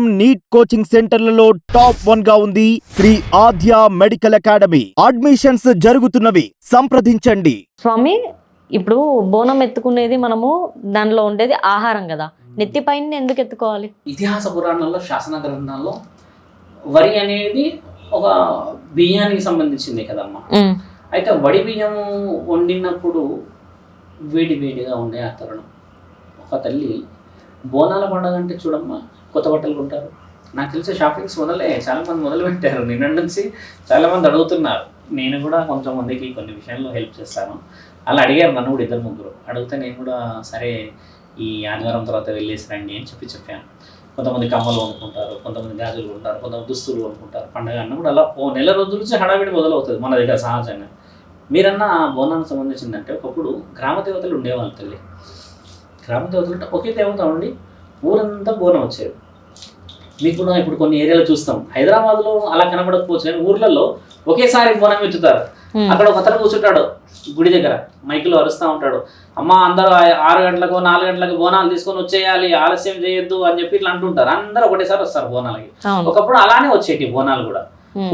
Neat coaching సెంటర్లలో top వన్గా ఉంది Shri Adya medical academy. Admissions జరుగుతున్నవి. సంప్రదించండి. స్వామి ఇప్పుడు బోనం ఎత్తుకునేది మనము దానిలో ఉండేది ఆహారం కదా. నెత్తి పైన ఎందుకు ఎత్తుకోవాలి? ఇతిహాస పురాణాల్లో శాసన గ్రంథాల్లో వరి అనేది ఒక బియ్యానికి సంబంధించింది కదమ్మా. అయితే వడి బియ్యం వండినప్పుడు వేడి వేడిగా ఉండే ఆ తరుణం ఒక తల్లి బోనాల పండుగ అంటే చూడమ్మా కొత్త బట్టలు కొంటారు. నాకు తెలిసి షాపింగ్స్ మొదలే చాలామంది మొదలు పెట్టారు నిన్న నుంచి చాలామంది అడుగుతున్నారు. నేను కూడా కొంచెం మందికి కొన్ని విషయాల్లో హెల్ప్ చేస్తాను. అలా అడిగారు నన్ను కూడా ఇద్దరు ముగ్గురు. అడిగితే నేను కూడా సరే ఈ ఆదివారం తర్వాత వెళ్ళేసి రండి అని చెప్పి చెప్పాను. కొంతమంది కమ్మలు కొనుక్కుంటారు కొంతమంది గాజులు కొంటారు కొంతమంది దుస్తులు కొనుక్కుంటారు పండగ అన్నప్పుడు అలా ఓ నెల రోజుల నుంచి హడావిడి మొదలవుతుంది మన దగ్గర సహజంగా. మీరన్న బోనానికి సంబంధించిందంటే ఒకప్పుడు గ్రామ దేవతలు ఉండేవాళ్ళు తల్లి. గ్రామ దేవతలు అంటే ఒకే దేవత ఉండి ఊరంతా బోనం వచ్చేది. మీకు కూడా ఇప్పుడు కొన్ని ఏరియాలో చూస్తాం. హైదరాబాద్లో అలా కనబడకపోవచ్చు కానీ ఊర్లలో ఒకేసారి బోనం ఎత్తుతారు. అక్కడ ఒక అతను కూర్చుంటాడు గుడి దగ్గర. మైకులో అరుస్తూ ఉంటాడు. అమ్మ అందరూ ఆరు గంటలకు నాలుగు గంటలకు బోనాలు తీసుకొని వచ్చేయాలి ఆలస్యం చేయొద్దు అని చెప్పి ఇట్లా అంటుంటారు. అందరూ ఒకటేసారి వస్తారు బోనాలకి. ఒకప్పుడు అలానే వచ్చేటి బోనాలు కూడా.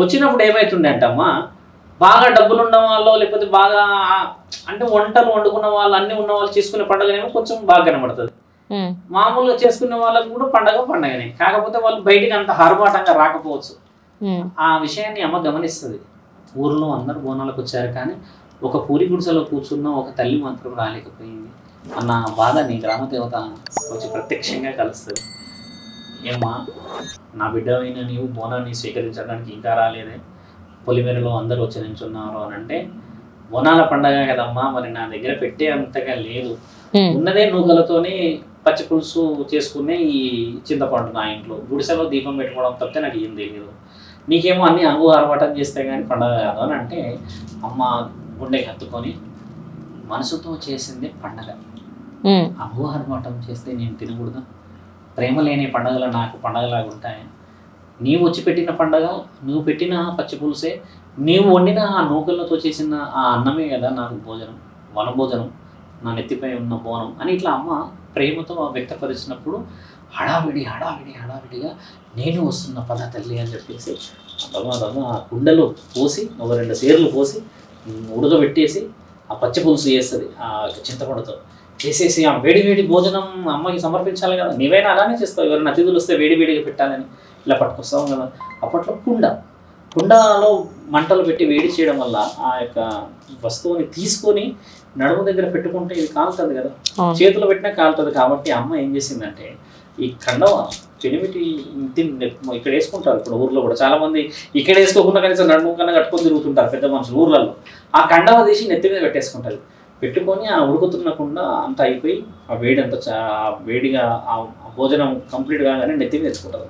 వచ్చినప్పుడు ఏమైతుండే అంటమ్మా బాగా డబ్బులు ఉన్న వాళ్ళు లేకపోతే బాగా అంటే వంటలు వండుకున్న వాళ్ళు అన్ని ఉన్న వాళ్ళు చేసుకునే పండుగనేమో కొంచెం బాగా కనబడుతుంది. మామూలుగా చేసుకునే వాళ్ళకి కూడా పండగ పండగనే. కాకపోతే వాళ్ళు బయటికి అంత హర్బాటంగా రాకపోవచ్చు. ఆ విషయాన్ని అమ్మ గమనిస్తుంది. ఊర్లో అందరు బోనాలకు వచ్చారు కానీ ఒక పూరి గుడిసెలో కూర్చున్న ఒక తల్లి మాత్రం రాలేకపోయింది. అన్న బాధ నీ గ్రామ దేవత వచ్చి ప్రత్యక్షంగా కలుస్తుంది. ఏమ్మా నా బిడ్డవైన నీవు బోనాన్ని స్వీకరించడానికి ఇంకా రాలేదే? పొలిమేరలో అందరూ వచ్చి నించున్నారు అని అంటే బోనాల పండగ కదమ్మా మరి నా దగ్గర పెట్టే అంతగా లేదు. ఉన్నదే నూకలతోనే పచ్చి పులుసు చేసుకునే ఈ చింతపండు నా ఇంట్లో. గుడిసెలో దీపం పెట్టుకోవడం తప్పితే నాకు ఏం తెలియదు. నీకేమో అన్ని అంగు ఆర్భాటం చేస్తే కానీ పండగ కాదు అని అంటే అమ్మ గుండెకి హత్తుకొని మనసుతో చేసిందే పండగ. అంగు ఆర్భాటం చేస్తే నేను తినకూడదు. ప్రేమ లేని పండగలు నాకు పండగలాగా ఉంటాయి. నీవు వచ్చి పెట్టిన పండగ నువ్వు పెట్టిన పచ్చి పులుసే నీవు వండిన ఆ నూకలతో చేసిన ఆ అన్నమే కదా నాకు భోజనం వనభోజనం నా నెత్తిపై ఉన్న బోనం అని ఇట్లా అమ్మ ప్రేమతో వ్యక్తపరిచినప్పుడు హడావిడి హడావిడి హడావిడిగా నేను వస్తున్న పద తల్లి అని చెప్పేసి అమ్మ ఆ కుండలో పోసి ఒక రెండు సేర్లు పోసి ఉడకబెట్టేసి ఆ పచ్చి పులుసు చేస్తుంది ఆ చింతపండుతో. చేసేసి ఆ వేడి వేడి భోజనం అమ్మకి సమర్పించాలి కదా నీవైనా అలానే చేస్తావు ఎవరైనా అతిథులు వస్తే వేడి వేడిగా పెట్టాలని ఇలా పట్టుకొస్తాం కదా. అప్పట్లో కుండ. కుండలో మంటలు పెట్టి వేడి చేయడం వల్ల ఆ యొక్క వస్తువుని తీసుకొని నడుము దగ్గర పెట్టుకుంటే ఇది కాలుతుంది కదా. చేతిలో పెట్టినా కాలుతుంది కాబట్టి అమ్మ ఏం చేసిందంటే ఈ కండవ పెనిమిటి ఇక్కడ వేసుకుంటారు ఇప్పుడు ఊర్లో కూడా. చాలా మంది ఇక్కడ వేసుకోకుండా కనీసం నడుము కన్నా కట్టుకొని తిరుగుతుంటారు పెద్ద మనుషులు ఊర్లలో. ఆ కండవ తీసి నెత్తి మీద పెట్టేసుకుంటారు పెట్టుకొని ఆ ఉడుకుతున్నకుండా అంత అయిపోయి ఆ వేడి అంత వేడిగా ఆ భోజనం కంప్లీట్ కాగానే నెత్తి మీద ఎత్తుకుంటుంది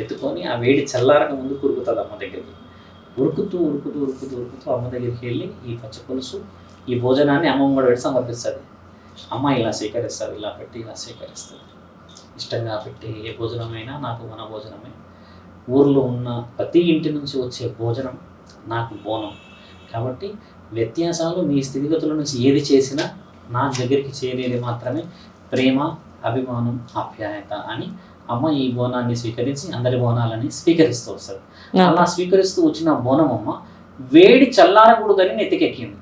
ఎత్తుకొని ఆ వేడి చల్లారక ముందు ఉరుకుతుంది అమ్మ దగ్గరికి. ఉరుకుతూ ఉరుకుతూ ఉరుకుతూ ఉరుకుతూ అమ్మ దగ్గరికి వెళ్ళి ఈ పచ్చ పులుసు ఈ భోజనాన్ని అమ్మమ్మ కూడా పెట్టి సమర్పిస్తుంది. అమ్మ ఇలా స్వీకరిస్తుంది ఇలా పెట్టి ఇలా స్వీకరిస్తుంది ఇష్టంగా పెట్టి ఏ భోజనమైనా నాకు మన భోజనమే. ఊర్లో ఉన్న ప్రతి ఇంటి నుంచి వచ్చే భోజనం నాకు బోనం. కాబట్టి వ్యత్యాసాలు మీ స్థితిగతుల నుంచి ఏది చేసినా నా దగ్గరికి చేరేది మాత్రమే ప్రేమ అభిమానం ఆప్యాయత అని అమ్మ ఈ బోనాన్ని స్వీకరించి అందరి బోనాలని స్వీకరిస్తూ వస్తుంది అలా స్వీకరిస్తూ వచ్చిన బోనం అమ్మ వేడి చల్లారకూడదని నెత్తికెక్కింది.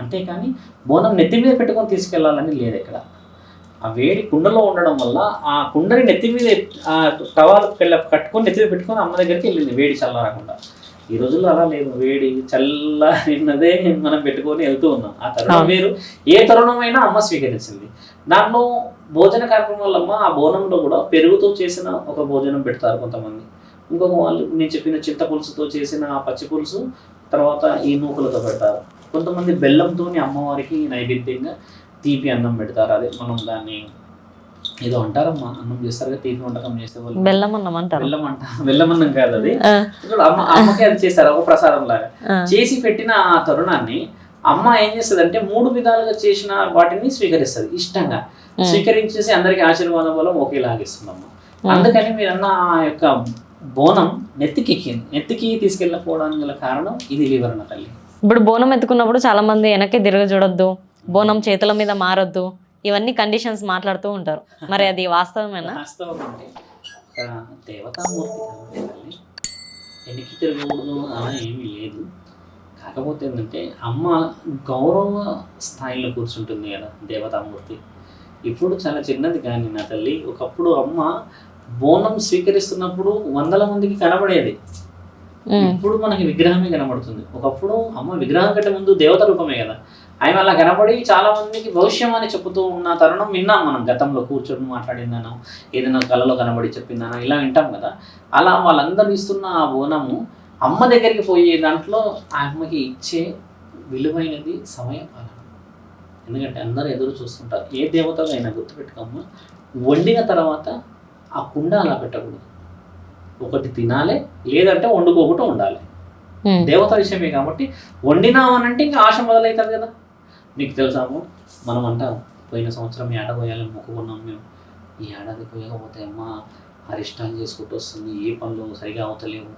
అంతేకాని బోనం నెత్తి మీద పెట్టుకొని తీసుకెళ్ళాలని లేదు ఇక్కడ. ఆ వేడి కుండలో ఉండడం వల్ల ఆ కుండని నెత్తి మీద ఆ టవాల్ కట్టుకొని నెత్తి మీద పెట్టుకొని అమ్మ దగ్గరికి వెళ్ళింది వేడి చల్లారకుండా. ఈ రోజుల్లో అలా లేదు. వేడి చల్లనిన్నదే మనం పెట్టుకొని వెళ్తూ ఉన్నాం. ఆ తరుణం. వేరు. ఏ తరుణమైనా అమ్మ స్వీకరించింది. దాంట్లో భోజన కార్యక్రమాల అమ్మ ఆ బోనంలో కూడా పెరుగుతో చేసిన ఒక భోజనం పెడతారు కొంతమంది. ఇంకొక వాళ్ళు నేను చెప్పిన చింత పులుసుతో చేసిన ఆ పచ్చి పులుసు తర్వాత ఈ నూకలతో పెడతారు. కొంతమంది బెల్లంతోని అమ్మవారికి నైవేద్యంగా తీపి అన్నం పెడతారు. అదే మనం దాన్ని ఏదో అంటారమ్మా అన్నం చేస్తారు తీపి వంటకం చేసే వాళ్ళు బెల్లం అన్నం అంటారు. బెల్లం అంట బెల్లం అన్నం కాదు అది. అమ్మ అమ్మకి అది చేస్తారు ఒక ప్రసాదం లాగా. చేసి పెట్టిన ఆ తరుణాన్ని అమ్మ ఏం చేస్తుంది అంటే మూడు విధాలుగా చేసిన వాటిని స్వీకరిస్తుంది ఇష్టంగా. స్వీకరించేసి అందరికి ఆశీర్వాదం వల్ల ఒకేలాగా ఇస్తుంది అమ్మ. అందుకని మీరు అన్న ఆ యొక్క బోనం నెత్తికి ఎక్కింది నెత్తికి తీసుకెళ్ళకపోవడానికి గల కారణం ఇది వివరణ తల్లి. ఇప్పుడు బోనం ఎత్తుకున్నప్పుడు చాలా మంది వెనక్కి తిరగ చూడొద్దు బోనం చేతుల మీద మారొద్దు ఇవన్నీ కండిషన్స్ మాట్లాడుతూ ఉంటారు. మరి అది వాస్తవమేనా? వాస్తవం అంటే ఒక దేవతామూర్తి కాబట్టి తిరగకూడదు అలా ఏమీ లేదు. కాకపోతే ఏంటంటే అమ్మ గౌరవ స్థాయిలో కూర్చుంటుంది కదా దేవతామూర్తి. ఇప్పుడు చాలా చిన్నది కానీ నా తల్లి ఒకప్పుడు అమ్మ బోనం స్వీకరిస్తున్నప్పుడు వందల మందికి కనబడేది. ఇప్పుడు మనకి విగ్రహమే కనబడుతుంది. ఒకప్పుడు అమ్మ విగ్రహం కంటే ముందు దేవత రూపమే కదా. ఆయన అలా కనబడి చాలా మందికి భవిష్యం అని చెబుతూ ఉన్న తరుణం విన్నాం మనం గతంలో కూర్చొని మాట్లాడిందనో ఏదైనా కళలో కనబడి చెప్పిందనో ఇలా వింటాం కదా. అలా వాళ్ళందరూ ఇస్తున్న ఆ బోనము అమ్మ దగ్గరికి పోయే దాంట్లో ఆ అమ్మకి ఇచ్చే విలువైనది సమయపాలన ఎందుకంటే అందరూ ఎదురు చూస్తుంటారు ఏ దేవతగా అయినా గుర్తుపెట్టుకోమ్మా వండిన తర్వాత ఆ కుండ అలా పెట్టకూడదు. ఒకటి తినాలి లేదంటే వండుకోకుండా ఉండాలి. దేవత విషయమే కాబట్టి వండినామనంటే ఇంకా ఆశ మొదలవుతుంది కదా. నీకు తెలుసాము మనం అంటాం పోయిన సంవత్సరం ఏడ పోయాలని మొక్కుకున్నాం మేము. ఈ ఏడాది పోయకపోతే అమ్మ అరిష్టాలు చేసుకుంటూ వస్తుంది ఏ పనులు సరిగా అవుతలేవు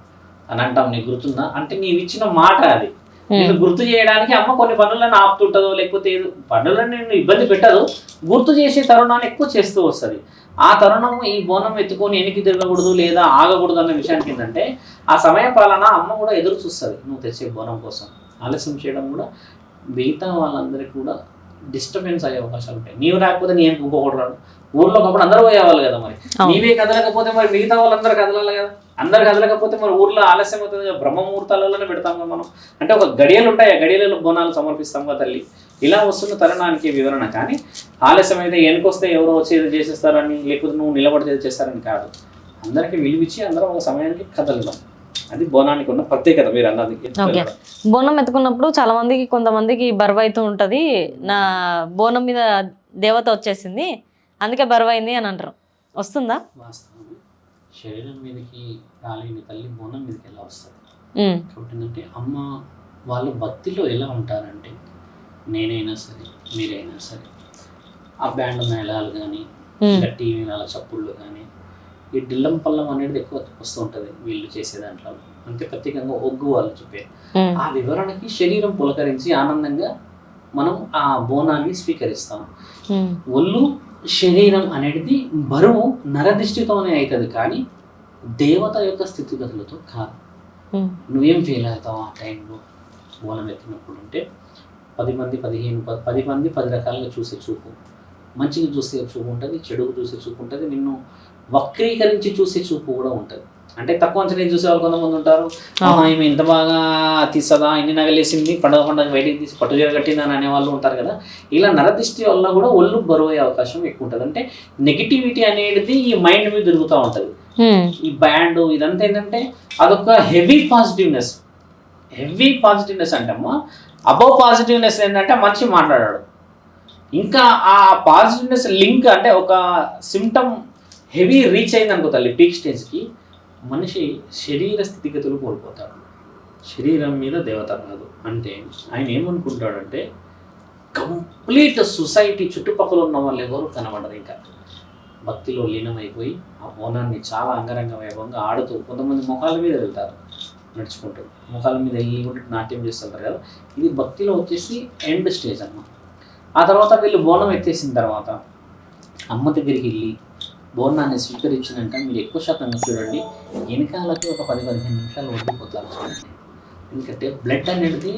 అని అంటాం. నీకు గుర్తుందా? అంటే నీవు ఇచ్చిన మాట అది. నేను గుర్తు చేయడానికి అమ్మ కొన్ని పనులను ఆపుతుంటుందో లేకపోతే పనులను నేను ఇబ్బంది పెట్టదు. గుర్తు చేసే తరుణాన్ని ఎక్కువ చేస్తూ వస్తుంది. ఆ తరుణం ఈ బోనం ఎత్తుకొని ఎనికి తిరగకూడదు లేదా ఆగకూడదు అన్న విషయానికి ఏంటంటే ఆ సమయ పాలన అమ్మ కూడా ఎదురు చూస్తుంది. నువ్వు తెచ్చే బోనం కోసం. ఆలస్యం చేయడం కూడా మిగతా వాళ్ళందరికీ కూడా డిస్టర్బెన్స్ అయ్యే అవకాశాలు ఉంటాయి. నీవు రాకపోతే నేను ఇంకొకటి రాడు. ఊర్లో ఒకప్పుడు అందరూ పోయేవాళ్ళు కదా మరి. నీవే కదలకపోతే మరి మిగతా వాళ్ళందరూ కదలాలి కదా. అందరు కదలకపోతే మరి ఊర్లో ఆలస్యం అవుతుంది కదా. బ్రహ్మముహూర్తాలలోనే పెడతాం కదా మనం. అంటే ఒక గడియలు ఉంటాయి. ఆ గడియలలో బోనాలు సమర్పిస్తాం కదా తల్లి. ఇలా వస్తున్న తరుణానికి వివరణ. కానీ ఆలస్యం అయితే వెనుకొస్తే ఎవరో వచ్చి ఏదో చేసేస్తారని లేకపోతే నువ్వు నిలబడితే చేస్తారని కాదు. అందరికీ విలువిచ్చి అందరం ఒక సమయానికి కదలడం. అది బోనానికి ఉన్న ప్రత్యేకత మీరు అన్నది. ఓకే. బోనం ఎత్తుకున్నప్పుడు చాలా మందికి కొంతమందికి బరువు అవుతూ ఉంటది. నా బోనం మీద దేవత వచ్చేసింది. అందుకే బరువు అయింది అని అంటారు. వస్తుందా? శరీరం మీదకి రాలేని తల్లి బోనం మీదకి ఎలా వస్తుంది? కాబట్టి ఏంటంటే అమ్మ వాళ్ళు భక్తిలో ఎలా ఉంటారంటే నేనైనా సరే మీరైనా సరే ఆ బ్యాండ్ మేళాలు కానీ టీవీ మేళాల చప్పుళ్ళు కానీ ఈ డిల్లం పల్లం అనేది ఎక్కువ వస్తూ ఉంటుంది వీళ్ళు చేసే దాంట్లో. అంతే ప్రత్యేకంగా ఒగ్గు వాళ్ళు చెప్పే. ఆ వివరణకి శరీరం పులకరించి ఆనందంగా మనం ఆ బోనాన్ని స్వీకరిస్తాం. ఒళ్ళు శరీరం అనేది బరువు నరదిష్టితోనే అవుతుంది కానీ దేవత యొక్క స్థితిగతులతో కాదు. నువ్వేం ఫీల్ అవుతావు ఆ టైంలో? మూలం ఎత్తినప్పుడు అంటే పది మంది పదిహేను పది మంది పది రకాలుగా చూసే చూపు. మంచిగా చూసే చూపు ఉంటుంది చెడుకు చూసే చూపు ఉంటుంది నిన్ను వక్రీకరించి చూసే చూపు కూడా ఉంటుంది. అంటే తక్కువ అంచనా చూసే వాళ్ళు కొంతమంది ఉంటారు. "ఆహా, ఈమె ఇంత బాగా తీస్తుందా ఇన్ని నగలేసింది పండుగ పండుగ బయటికి తీసి పట్టు చీర కట్టిందని అనే వాళ్ళు ఉంటారు కదా. ఇలా నరదిష్టి వల్ల కూడా ఒళ్ళు బరువు అయ్యే అవకాశం ఎక్కువ ఉంటుంది. అంటే నెగిటివిటీ అనేది ఈ మైండ్ మీద తిరుగుతూ ఉంటుంది. ఈ బ్యాండ్ ఇదంతా ఏంటంటే అదొక హెవీ పాజిటివ్నెస్ హెవీ పాజిటివ్నెస్ అంటమ్మా అబౌవ్ పాజిటివ్నెస్ ఏంటంటే మనిషి మాట్లాడాడు. ఇంకా ఆ పాజిటివ్నెస్ లింక్ అంటే ఒక సిమ్టమ్ హెవీ రీచ్ అయింది అనుకో తల్లి పీక్ స్టేజ్కి. మనిషి శరీర స్థితిగతులు కోల్పోతాడు. శరీరం మీద దేవత కాదు. అంటే ఆయన ఏమనుకుంటాడంటే కంప్లీట్ సొసైటీ చుట్టుపక్కల ఉన్న వాళ్ళు ఎవరు కనబడరు ఇంకా. భక్తిలో లీనమైపోయి ఆ మౌనాన్ని చాలా అంగరంగ వైభవంగా ఆడుతూ కొంతమంది ముఖాల మీద వెళ్తారు నడుచుకుంటూ. ముఖాల మీద వెళ్ళి కూడా నాట్యం చేస్తుంటారు కదా. ఇది భక్తిలో వచ్చేసి ఎండ్ స్టేజ్ అన్నమాట. ఆ తర్వాత వీళ్ళు బోనం ఎత్తేసిన తర్వాత అమ్మ దగ్గరికి వెళ్ళి బోర్నాన్ని స్వీకరించినాక మీరు ఎక్కువ శాతం చూడండి వెనకాలకి ఒక పది పదిహేను నిమిషాలు ఉండిపోతారు చూడండి. ఎందుకంటే బ్లడ్ అనేది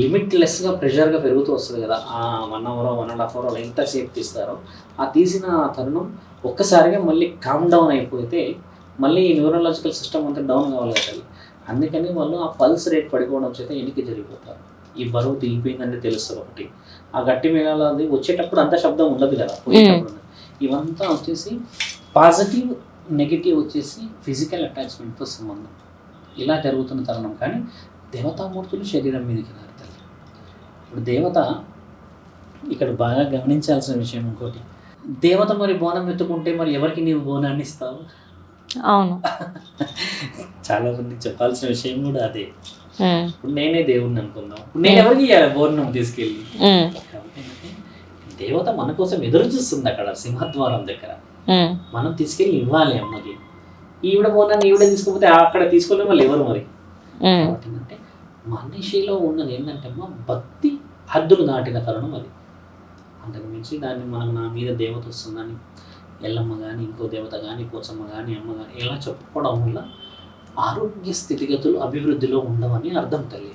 లిమిట్లెస్గా ప్రెషర్గా పెరుగుతూ వస్తుంది కదా. ఆ one hour one and half hour ఎంతసేపు తీస్తారో. ఆ తీసిన తరుణం ఒక్కసారిగా మళ్ళీ కామ్ డౌన్ అయిపోతే మళ్ళీ న్యూరలాజికల్ సిస్టమ్ అంతా డౌన్ కావాలి అందుకని వాళ్ళు ఆ పల్స్ రేట్ పడిపోవడం చేత ఎన్నిక జరిగిపోతారు. ఈ బరువు దిగిపోయిందని తెలుస్తుంది ఒకటి. ఆ గట్టి మేళాలు అది వచ్చేటప్పుడు అంత శబ్దం ఉండదు కదా పోయేటప్పుడు. ఇవంతా వచ్చేసి పాజిటివ్ నెగిటివ్ వచ్చేసి ఫిజికల్ అటాచ్మెంట్తో సంబంధం. ఇలా జరుగుతున్న తరుణం. కానీ దేవతామూర్తులు శరీరం మీదకి రారుతారు ఇప్పుడు దేవత ఇక్కడ బాగా గమనించాల్సిన విషయం ఇంకోటి. దేవత మరి బోనం ఎత్తుకుంటే మరి ఎవరికి నీవు బోనాన్ని ఇస్తావు? అవును. చాలా మంది చెప్పాల్సిన విషయం కూడా అదే. ఇప్పుడు నేనే దేవుడిని అనుకుందాం. ఇప్పుడు నేను ఎవరికి ఇవ్వాలి బోనం తీసుకెళ్ళి. దేవత మన కోసం ఎదురు చూస్తుంది అక్కడ సింహద్వారం దగ్గర. మనం తీసుకెళ్ళి ఇవ్వాలి అమ్మకి. ఈవిడ బోనాన్ని ఈవిడ తీసుకుపోతే అక్కడ తీసుకెళ్ళి వాళ్ళు ఎవరు మరి? ఏంటంటే మనిషిలో ఉన్నది ఏంటంటే అమ్మ భక్తి హద్దులు దాటిన తరుణం అది. అంతకు మించి దాన్ని మనం నా మీద దేవత వస్తుందని ఎల్లమ్మ కానీ ఇంకో దేవత కానీ పోచమ్మ కానీ అమ్మ కానీ ఇలా చెప్పుకోవడం వల్ల ఆరోగ్య స్థితిగతులు అభివృద్ధిలో ఉండవని అర్థం తల్లి.